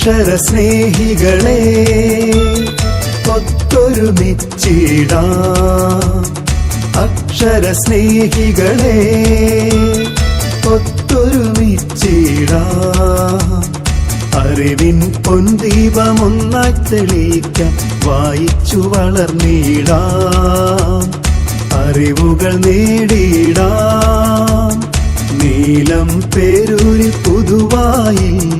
അക്ഷരസ്നേഹികളെ അക്ഷര സ്നേഹികളെ ഒത്തൊരുമിച്ചിടാ അറിവിൻ പൊന്തീപമൊന്നായി തെളിയിക്ക വായിച്ചു വളർന്നിടാം. അറിവുകൾ നേടിയിടാം. നീലം പേരൂരി പുതുവായി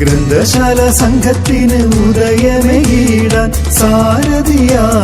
ഗ്രന്ഥശാല സംഘത്തിന് ഉദയമേകിടാൻ സാരഥിയായില്ലേ